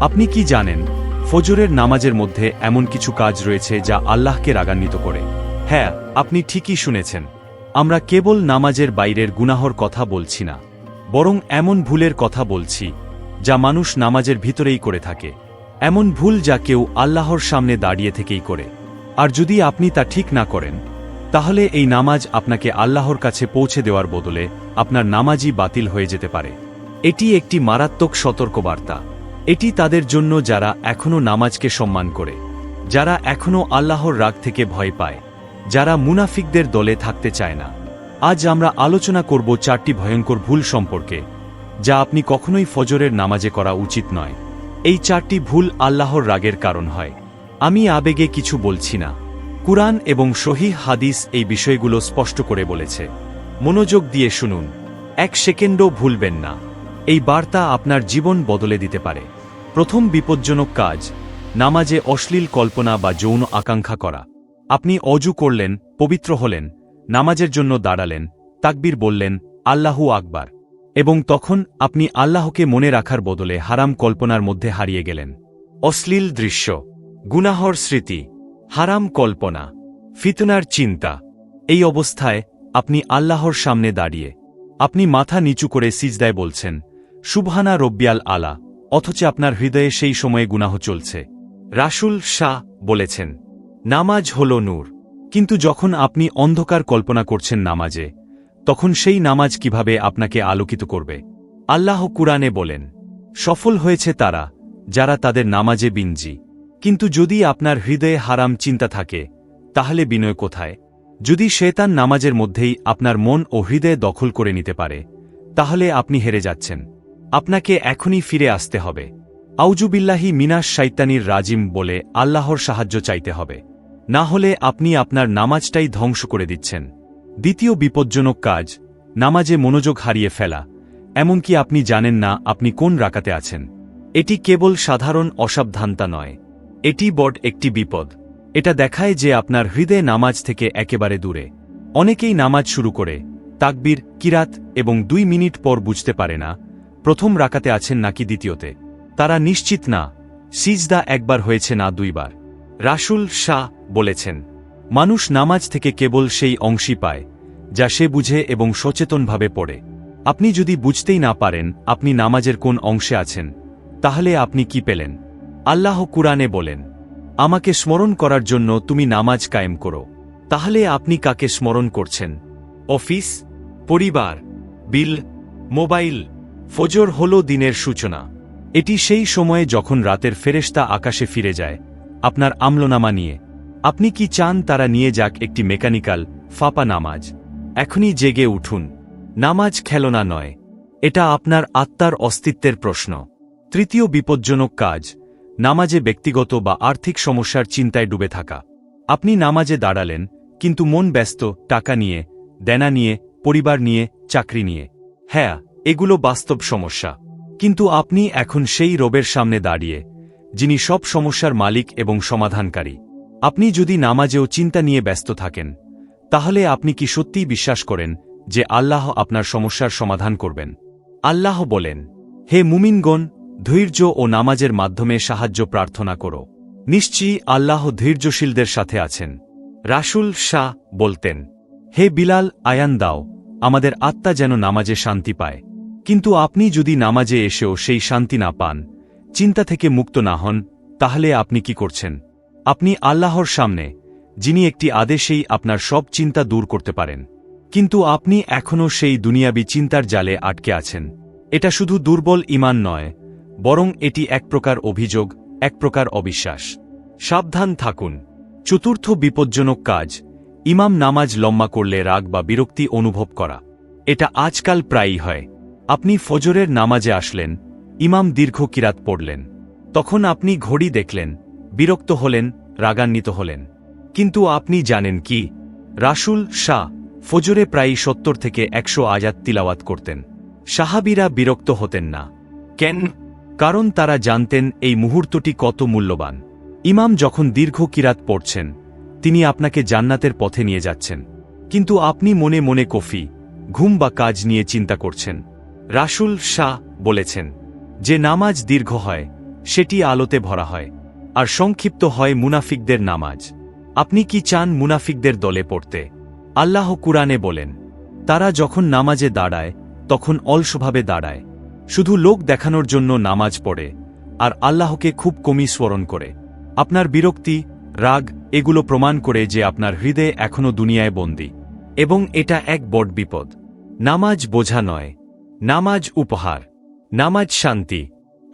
আপনি কি জানেন, ফজরের নামাজের মধ্যে এমন কিছু কাজ রয়েছে যা আল্লাহকে রাগান্বিত করে? হ্যাঁ আপনি ঠিকই শুনেছেন। আমরা কেবল নামাজের বাইরের গুনাহর কথা বলছি না, বরং এমন ভুলের কথা বলছি যা মানুষ নামাজের ভিতরেই করে থাকে। এমন ভুল যা কেউ আল্লাহর সামনে দাঁড়িয়ে থেকেই করে। আর যদি আপনি তা ঠিক না করেন, তাহলে এই নামাজ আপনাকে আল্লাহর কাছে পৌঁছে দেওয়ার বদলে আপনার নামাজই বাতিল হয়ে যেতে পারে। এটি একটি মারাত্মক সতর্কবার্তা। এটি তাদের জন্য যারা এখনও নামাজকে সম্মান করে, যারা এখনও আল্লাহর রাগ থেকে ভয় পায়, যারা মুনাফিকদের দলে থাকতে চায় না। আজ আমরা আলোচনা করব চারটি ভয়ঙ্কর ভুল সম্পর্কে, যা আপনি কখনোই ফজরের নামাজে করা উচিত নয়। এই চারটি ভুল আল্লাহর রাগের কারণ হয়। আমি আবেগে কিছু বলছি না। কুরআন এবং সহিহ হাদিস এই বিষয়গুলো স্পষ্ট করে বলেছে। মনোযোগ দিয়ে শুনুন। এক সেকেন্ডও ভুলবেন না। এই বার্তা আপনার জীবন বদলে দিতে পারে। প্রথম বিপজ্জনক কাজ, নামাজে অশ্লীল কল্পনা বা যৌন আকাঙ্ক্ষা করা। আপনি অজু করলেন, পবিত্র হলেন, নামাজের জন্য দাঁড়ালেন, তাকবীর বললেন, আল্লাহু আকবার। এবং তখন আপনি আল্লাহকে মনে রাখার বদলে হারাম কল্পনার মধ্যে হারিয়ে গেলেন। অশ্লীল দৃশ্য, গুনাহর স্মৃতি, হারাম কল্পনা, ফিতনার চিন্তা, এই অবস্থায় আপনি আল্লাহর সামনে দাঁড়িয়ে, আপনি মাথা নিচু করে সিজদায় বলছেন, সুবহানা রব্বিয়াল আলা। অথচ আপনার হৃদয়ে সেই সময়ে গুনাহ চলছে। রাসুল শাহ বলেছেন, নামাজ হল নূর। কিন্তু যখন আপনি অন্ধকার কল্পনা করছেন নামাজে, তখন সেই নামাজ কীভাবে আপনাকে আলোকিত করবে? আল্লাহ কুরআনে বলেন, সফল হয়েছে তারা, যারা তাদের নামাজে বিঞ্জি কিন্তু যদি আপনার হৃদয়ে হারাম চিন্তা থাকে, তাহলে বিনয় কোথায়? যদি শেতান নামাজের মধ্যেই আপনার মন ও হৃদয় দখল করে নিতে পারে, তাহলে আপনি হেরে যাচ্ছেন। আপনাকে এখনই ফিরে আসতে হবে। আউজুবিল্লাহি মিনাস শাইতানির রাজিম বলে আল্লাহর সাহায্য চাইতে হবে। না হলে আপনি আপনার নামাজটাই ধ্বংস করে দিচ্ছেন। দ্বিতীয় বিপজ্জনক কাজ, নামাজে মনোযোগ হারিয়ে ফেলা। এমনকি আপনি জানেন না আপনি কোন রাকাতে আছেন। এটি কেবল সাধারণ অসাবধানতা নয়। এটি বট একটি বিপদ। এটা দেখায় যে আপনার হৃদয় নামাজ থেকে একেবারে দূরে। অনেকেই নামাজ শুরু করে, তাকবীর, কিরাত এবং দুই মিনিট পর বুঝতে পারে না প্রথম রাকাতে আছেন নাকি দ্বিতীয়তে? তারা নিশ্চিত না। সিজদা একবার হয়েছে না দুইবার। রাসুল শাহ বলেছেন, মানুষ নামাজ থেকে কেবল সেই অংশই পায়, যা সে বুঝে এবং সচেতনভাবে পড়ে। আপনি যদি বুঝতেই না পারেন আপনি নামাজের কোন অংশে আছেন, তাহলে আপনি কি পেলেন? আল্লাহ কুরআনে বলেন, আমাকে স্মরণ করার জন্য তুমি নামাজ কায়েম করো, তাহলে আপনি কাকে স্মরণ করছেন? অফিস? পরিবার? বিল? মোবাইল? ফজর হল দিনের সূচনা। এটি সেই সময়ে যখন রাতের ফেরেশতা আকাশে ফিরে যায়, আপনার আমলনামা নিয়ে। আপনি কি চান তারা নিয়ে যাক একটি মেকানিক্যাল ফাপা নামাজ? এখনই জেগে উঠুন। নামাজ খেলনা নয়। এটা আপনার আত্মার অস্তিত্বের প্রশ্ন। তৃতীয় বিপজ্জনক কাজ, নামাজে ব্যক্তিগত বা আর্থিক সমস্যার চিন্তায় ডুবে থাকা। আপনি নামাজে দাঁড়ালেন, কিন্তু মন ব্যস্ত, টাকা নিয়ে, দেনা নিয়ে, পরিবার নিয়ে, চাকরি নিয়ে। হ্যাঁ এগুলো বাস্তব সমস্যা। কিন্তু আপনি এখন সেই রবের সামনে দাঁড়িয়ে, যিনি সব সমস্যার মালিক এবং সমাধানকারী, আপনি যদি নামাজেও চিন্তা নিয়ে ব্যস্ত থাকেন, তাহলে আপনি কি সত্যিই বিশ্বাস করেন যে আল্লাহ আপনার সমস্যার সমাধান করবেন? আল্লাহ বলেন, হে মুমিনগণ, ধৈর্য ও নামাজের মাধ্যমে সাহায্য প্রার্থনা করো। নিশ্চয়ই আল্লাহ ধৈর্যশীলদের সাথে আছেন। রাসুল শাহ বলতেন, হে বিলাল, আয়ান দাও, আমাদের আত্মা যেন নামাজে শান্তি পায়। কিন্তু আপনি যদি নামাজে এসেও সেই শান্তি না পান, চিন্তা থেকে মুক্ত না হন, তাহলে আপনি কি করছেন? আপনি আল্লাহর সামনে, যিনি একটি আদেশেই আপনার সব চিন্তা দূর করতে পারেন। কিন্তু আপনি এখনও সেই দুনিয়াবি চিন্তার জালে আটকে আছেন। এটা শুধু দুর্বল ইমান নয়, বরং এটি এক প্রকার অভিযোগ, এক প্রকার অবিশ্বাস। সাবধান থাকুন। চতুর্থ বিপজ্জনক কাজ, ইমাম নামাজ লম্বা করলে রাগ বা বিরক্তি অনুভব করা। এটা আজকাল প্রায়ই হয়। আপনি ফজরের নামাজে আসলেন, ইমাম দীর্ঘ কিরাত পড়লেন। তখন আপনি ঘড়ি দেখলেন, বিরক্ত হলেন, রাগান্বিত হলেন। কিন্তু আপনি জানেন কি? রাসুল শাহ ফজরে প্রায় সত্তর থেকে একশো আজাদ তিলাওয়াত করতেন। সাহাবিরা বিরক্ত হতেন না। কেন? কারণ তারা জানতেন এই মুহূর্তটি কত মূল্যবান। ইমাম যখন দীর্ঘ কিরাত পড়ছেন, তিনি আপনাকে জান্নাতের পথে নিয়ে যাচ্ছেন। কিন্তু আপনি মনে মনে কফি, ঘুম বা কাজ নিয়ে চিন্তা করছেন। রাসুল শাহ বলেছেন, যে নামাজ দীর্ঘ হয়, সেটি আলোতে ভরা হয়, আর সংক্ষিপ্ত হয় মুনাফিকদের নামাজ। আপনি কি চান মুনাফিকদের দলে পড়তে? আল্লাহ কুরআনে বলেন, তারা যখন নামাজে দাঁড়ায়, তখন অলসভাবে দাঁড়ায়। শুধু লোক দেখানোর জন্য নামাজ পড়ে, আর আল্লাহকে খুব কমই স্মরণ করে। আপনার বিরক্তি, রাগ, এগুলো প্রমাণ করে যে আপনার হৃদয়ে এখনও দুনিয়ায় বন্দী। এবং এটা এক বড় বিপদ। নামাজ বোঝা নয় নামাজ উপহার, নামাজ শান্তি।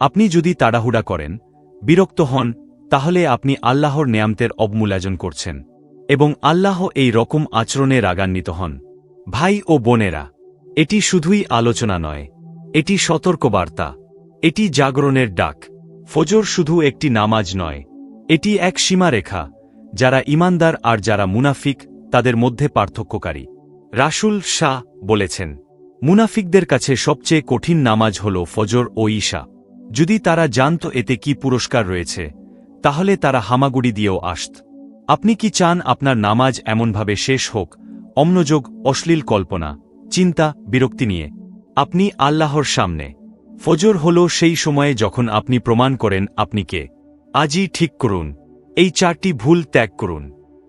আপনি যদি তাড়াহুড়া করেন, বিরক্ত হন, তাহলে আপনি আল্লাহর নেয়ামতের অবমূল্যায়ন করছেন এবং আল্লাহ এই রকম আচরণে রাগান্বিত হন। ভাই ও বোনেরা, এটি শুধুই আলোচনা নয়, এটি সতর্কবার্তা, এটি জাগরণের ডাক। ফজর শুধু একটি নামাজ নয়, এটি এক সীমারেখা, যারা ইমানদার আর যারা মুনাফিক, তাদের মধ্যে পার্থক্যকারী। রাসুল শাহ বলেছেন মুনাফিকদের কাছে সবচেয়ে কঠিন নামাজ হল ফজর ও ঈশা। যদি তারা জানত এতে কি পুরস্কার রয়েছে, তাহলে তারা হামাগুড়ি দিয়েও আসত। আপনি কি চান আপনার নামাজ এমনভাবে শেষ হোক? অম্নযোগ, অশ্লীল কল্পনা, চিন্তা, বিরক্তি নিয়ে। আপনি আল্লাহর সামনে। ফজর হল সেই সময়ে যখন আপনি প্রমাণ করেন আপনি কে। আজই ঠিক করুন। এই চারটি ভুল ত্যাগ করুন।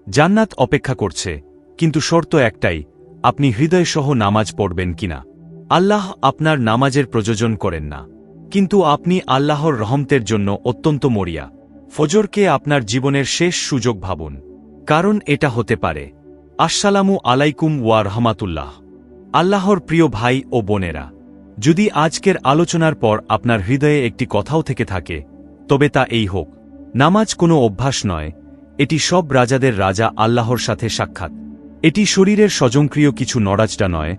জান্নাত অপেক্ষা করছে, কিন্তু শর্ত একটাই আপনি হৃদয়সহ নামাজ পড়বেন কিনা? আল্লাহ আপনার নামাজের প্রযোজন করেন না। কিন্তু আপনি আল্লাহর রহমতের জন্য অত্যন্ত মরিয়া। ফজরকে আপনার জীবনের শেষ সুযোগ ভাবুন। কারণ এটা হতে পারে। আসসালামু আলাইকুম ওয়া রহমাতুল্লাহ। আল্লাহর প্রিয় ভাই ও বোনেরা, যদি আজকের আলোচনার পর আপনার হৃদয়ে একটি কথাও থেকে থাকে, তবে তা এই হোক। নামাজ কোনো অভ্যাস নয়, এটি সব রাজাদের রাজা আল্লাহর সাথে সাক্ষাৎ। এটি শরীরের স্বজনক্রিয় কিছু নড়াজটা নয়,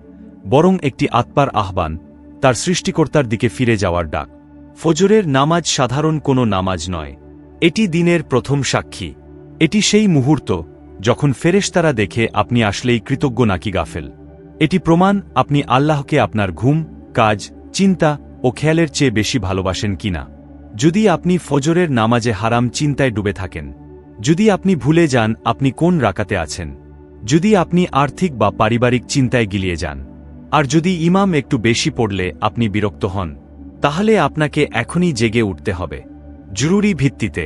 বরং একটি আত্মার আহ্বান, তার সৃষ্টিকর্তার দিকে ফিরে যাওয়ার ডাক। ফজরের নামাজ সাধারণ কোনো নামাজ নয়। এটি দিনের প্রথম সাক্ষী। এটি সেই মুহূর্ত, যখন ফেরেশতারা দেখে আপনি আসলেই কৃতজ্ঞ নাকি গাফেল। এটি প্রমাণ আপনি আল্লাহকে আপনার ঘুম, কাজ, চিন্তা ও খেয়ালের চেয়ে বেশি ভালোবাসেন কিনা। যদি আপনি ফজরের নামাজে হারাম চিন্তায় ডুবে থাকেন, যদি আপনি ভুলে যান আপনি কোন রাকাতে আছেন। যদি আপনি আর্থিক বা পারিবারিক চিন্তায় গিলিয়ে যান, আর যদি ইমাম একটু বেশি পড়লে আপনি বিরক্ত হন, তাহলে আপনাকে এখনই জেগে উঠতে হবে। জরুরি ভিত্তিতে,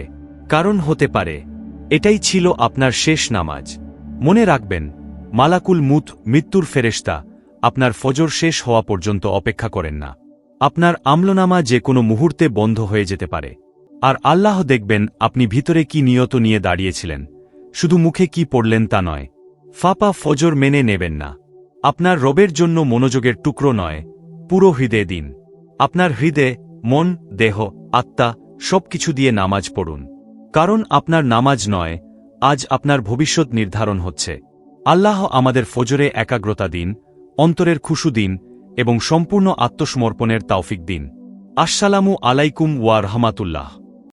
কারণ হতে পারে, এটাই ছিল আপনার শেষ নামাজ। মনে রাখবেন, মালাকুল মুত, মৃত্যুর ফেরেশতা, আপনার ফজর শেষ হওয়া পর্যন্ত অপেক্ষা করেন না। আপনার আমলনামা যে কোনো মুহূর্তে বন্ধ হয়ে যেতে পারে। আর আল্লাহ দেখবেন আপনি ভিতরে কি নিয়ত নিয়ে দাঁড়িয়েছিলেন, শুধু মুখে কি পড়লেন তা নয়। ফাপা ফজর মেনে নেবেন না। আপনার রবের জন্য মনোযোগের টুকরো নয়, পুরো হৃদয়ে দিন। আপনার হৃদয়ে মন, দেহ, আত্মা সবকিছু দিয়ে নামাজ পড়ুন। কারণ আপনার নামাজ নয়, আজ আপনার ভবিষ্যৎ নির্ধারণ হচ্ছে। আল্লাহ আমাদের ফজরে একাগ্রতা দিন, অন্তরের খুশু দিন এবং সম্পূর্ণ আত্মসমর্পণের তাওফিক দিন। আসসালামু আলাইকুম ওয়া রহমাতুল্লাহ।